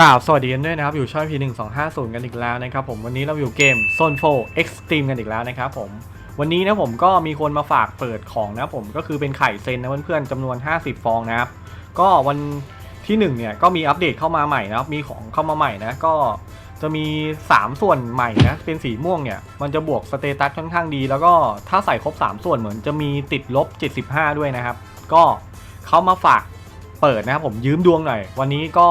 กล่าวสวัสดีกันด้วยนะครับ อยู่ช่อง P1250 กันอีกแล้วนะครับผมวันนี้เราอยู่เกม Zone 4 Extreme กันอีกแล้วนะครับผมวันนี้นะผมก็มีคนมาฝากเปิดของนะผมก็คือเป็นไข่เซนนะเพื่อนๆจำนวน 50 ฟองนะครับ ก็วันที่1เนี่ยก็มีอัปเดตเข้ามาใหม่นะครับมีของเข้ามาใหม่นะก็จะมี 3 ส่วนใหม่นะเป็นสีม่วงเนี่ยมันจะบวกสเตตัสค่อนข้างดี แล้วก็ถ้าใส่ครบ 3 ส่วนเหมือนจะมีติดลบ 75 ด้วยนะครับ ก็เขามาฝากเปิดนะครับผมยืมดวงหน่อย วันนี้ก็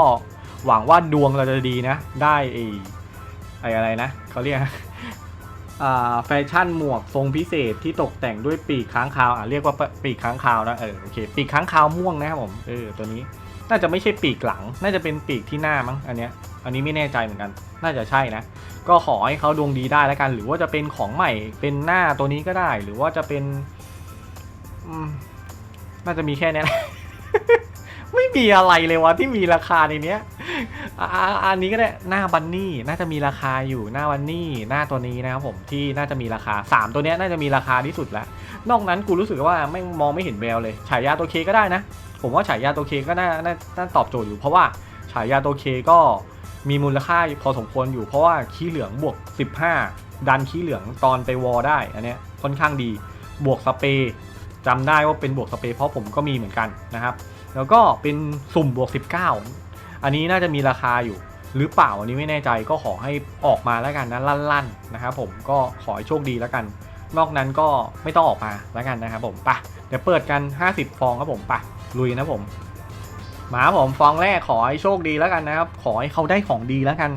หวังว่าดวงเราจะดีนะ ได้ไอ้ไอ้อะไรนะเขาเรียกแฟชั่นหมวกทรงพิเศษที่ตกแต่งด้วยปีกค้างคาวอะเรียกว่าปีกค้างคาวนะเออโอเคปีกค้างคาวม่วงนะครับผมเออตัวนี้น่าจะไม่ใช่ปีกหลัง น่าจะเป็นปีกที่หน้ามั้งอันเนี้ยอันนี้ไม่แน่ใจเหมือนกัน น่าจะใช่นะ ก็ขอให้เขาดวงดีได้แล้วกัน หรือว่าจะเป็นของใหม่เป็นหน้าตัวนี้ก็ได้ หรือว่าจะเป็นน่าจะมีแค่นี้แหละไม่มีอะไรเลยวะที่มีราคาในเนี้ย อันนี้ก็ได้หน้าบันนี่น่าจะมีราคาอยู่หน้าบันนี่หน้าตัวนี้นะครับผมที่น่าจะมีราคาสามตัวนี้น่าจะมีราคาที่สุดแล้ว นอกนั้นกูรู้สึกว่าไม่มองไม่เห็นแววเลยฉายาตัวเคก็ได้นะ ผมว่าฉายาตัวเคก็น่าน่าน่าตอบโจทย์อยู่ เพราะว่าฉายาตัวเคก็มีมูลค่าพอสมควรอยู่ เพราะว่าขี้เหลืองบวก 15 ดันขี้เหลืองตอนไปวอลได้ อันเนี้ยค่อนข้างดีบวกสเปย์จำได้ว่าเป็นบวกสเปย์เพราะผมก็มีเหมือนกันนะครับ แล้วก็เป็นสุ่มบวก 19 อันนี้น่าจะมีราคาอยู่ หรือเปล่าอันนี้ไม่แน่ใจก็ขอให้ออกมาแล้วกันนะลั่นๆนะครับผมก็ขอให้โชคดีแล้วกัน นอกนั้นก็ไม่ต้องออกมาแล้วกันนะครับผมปะเดี๋ยวเปิดกัน 50 ฟองครับผมปะลุยนะผมมาผมฟองแรกขอให้โชคดีแล้วกันนะครับ ขอให้เขาได้ของดีแล้วกัน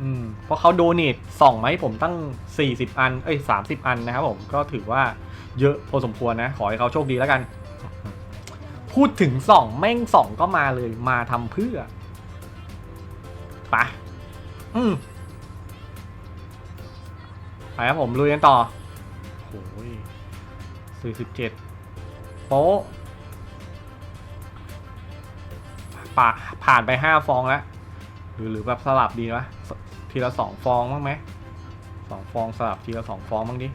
อืมเพราะเขาโดเนทส่องมาให้ผมตั้ง 40 อัน เอ้ย 30 อันนะครับผมก็ถือว่าเยอะพอสมควรนะ ขอให้เขาโชคดีแล้วกัน พูดถึงส่องแม่งส่องก็มาเลยมาทำเพื่อไปะอืมไปครับผมลุยกันต่อโอ้ยสี่สิบเจ็ดโป๊ะปะผ่านไปห้าฟองแล้วหรือหรือแบบสลับดีวะสทีละสองฟองบ้างไหมสองฟองสลับทีละสองฟองบ้างดิ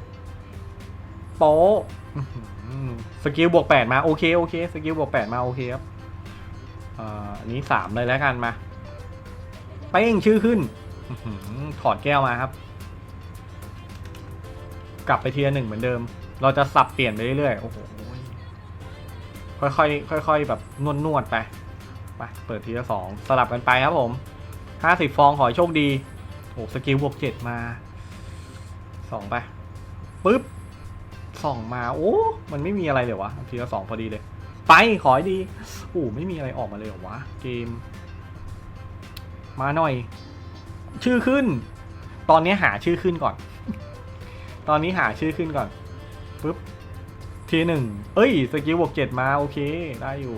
โป๊ะสกิลบวกแปดมาโอเคโอเคสกิลบวกแปดมาโอเคครับอ่าอันนี้สามเลยแล้วกันมาเป้งชื่อขึ้นถอดแก้วมาครับ กลับไปทีละหนึ่งเหมือนเดิม เราจะสับเปลี่ยนไปเรื่อยๆโอ้โหค่อยๆค่อยๆแบบนวดนวดๆไปไปเปิดทีละสองสลับกันไปครับผมห้าสิบฟองขอโชคดีโอ้สกิลบวกเจ็ดมาสองไปปึ๊บ สองมาโอ้ มันไม่มีอะไรเลยวะทีละสองพอดีเลย ไปขอให้ดีโอ้ไม่มีอะไรออกมาเลยเหรอวะเกม มาหน่อย ชื่อขึ้น ตอนนี้หาชื่อขึ้นก่อน ตอนนี้หาชื่อขึ้นก่อนปุ๊บทีหนึ่งเอ้ยสกิลบวกเจ็ดมาโอเคได้อยู่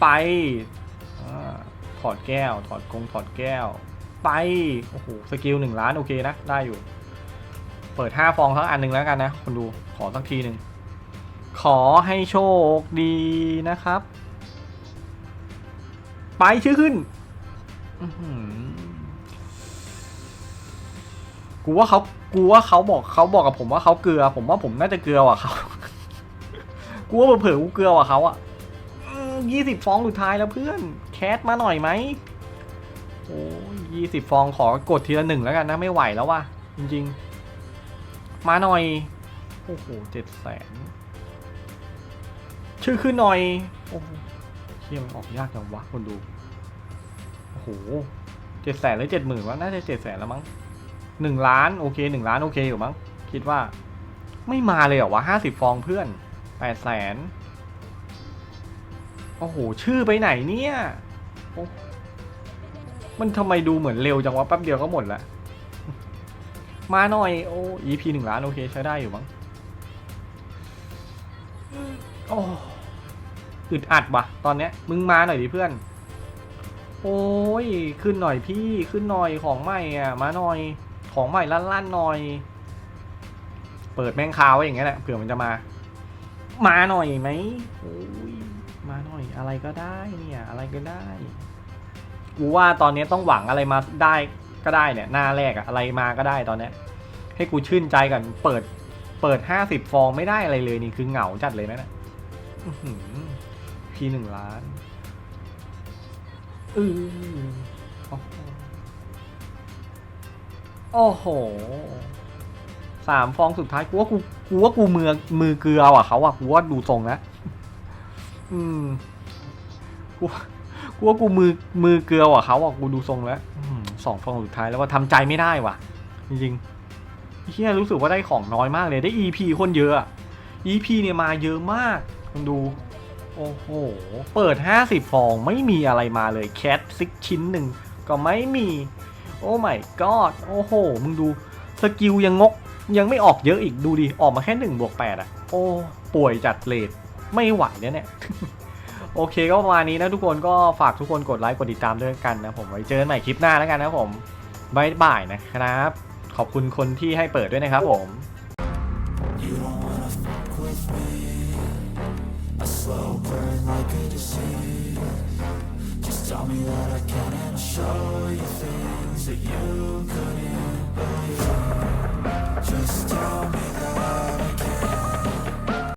ไปอถอดแก้ว ถอดกงถอดแก้ว ไป โอ้โหสกิลหนึ่งล้านโอเคนะ ได้อยู่ เปิดห้าฟองทั้งอันหนึ่งแล้วกันนะคนดูขอสักทีหนึ่งขอให้โชคดีนะครับ ไปชื่อขึ้นกูว่าเขากูว่าเขาบอกเขาบอกกับผมว่าเขาเกลือ ผมว่าผมน่าจะเกลือว่าเขากูว่าเผลอกูเกลือว่าเขาอะยี่สิบฟองสุดท้ายแล้วเพื่อน แคสมาหน่อยไหมโอ้ยี่สิบฟองขอกดทีละหนึ่งแล้วกันนะไม่ไหวแล้วว่ะจริง ๆ มาหน่อย โอ้โหเจ็ดแสนชื่อขึ้นหน่อย โอ้โหเที่ยมันออกยากจังวะคนดู โอ้โหเจ็ดแสนหรือเจ็ดหมื่นวะน่าจะเจ็ดแสนแล้วมั้งหนึ่งล้านโอเคหนึ่งล้านโอเคอยู่มั้งคิดว่า ไม่มาเลยเหรอวะห้าสิบฟองเพื่อนแปดแสนโอ้โห ชื่อไปไหนเนี่ย มันทำไมดูเหมือนเร็วจังวะแป๊บเดียวก็หมดละ มาหน่อย โอ้ EP หนึ่งล้านโอเคใช้ได้อยู่มั้งโอ้อึดอัดวะตอนเนี้ย มึงมาหน่อยดิเพื่อน โอ้ย ขึ้นหน่อยพี่ขึ้นหน่อยของใหม่อะ มาหน่อย ของใหม่ลั่นๆหน่อย เปิดแม่งคาวไว้อย่างเงี้ยแหละเผื่อมันจะมา มาหน่อยไหมโอ้ยมาหน่อยอะไรก็ได้เนี่ย อะไรก็ได้ กูว่าตอนนี้ต้องหวังอะไรมาได้ ก็ได้เนี่ยหน้าแรกอะอะไรมาก็ได้ตอนเนี้ยให้กูชื่นใจกันเปิดเปิดห้าสิบฟองไม่ได้อะไรเลยนี่คือเหงาจัดเลยนะเนี่ยอื้อหือพี่หนึ่งล้านเออโอ้โหสามฟองสุดท้ายกูว่ากูกูว่ากูมือมือเกลืออะเขาอะกูว่าดูทรงนะอืมกูกูว่ากูมือมือเกลืออะเขาอะกูดูทรงแล้วอืม สองฟองสุดท้ายแล้วว่าทำใจไม่ได้ว่ะ จริงๆเฮียรู้สึกว่าได้ของน้อยมากเลยได้ EP คนเยอะ EP เนี่ยมาเยอะมากคุณดู โอ้โห เปิด 50 ฟองไม่มีอะไรมาเลยแคทซิกชิ้นหนึ่งก็ไม่มี โอ้ my god โอ้โห มึงดู สกิลยังงกยังไม่ออกเยอะอีกดูดิ ออกมาแค่1บวก8อะโอ้ ป่วยจัดเลทไม่ไหวเนี่ยเนี่ย โอเคก็ประมาณนี้นะทุกคนก็ฝากทุกคนกดไลค์กดติดตามด้วยกันนะผมไว้เจอกันใหม่คลิปหน้าแล้วกันนะผมบายบายนะครับ ขอบคุณคนที่ให้เปิดด้วยนะครับผม tell me that I can and I'll show you things that you couldn't believe Just tell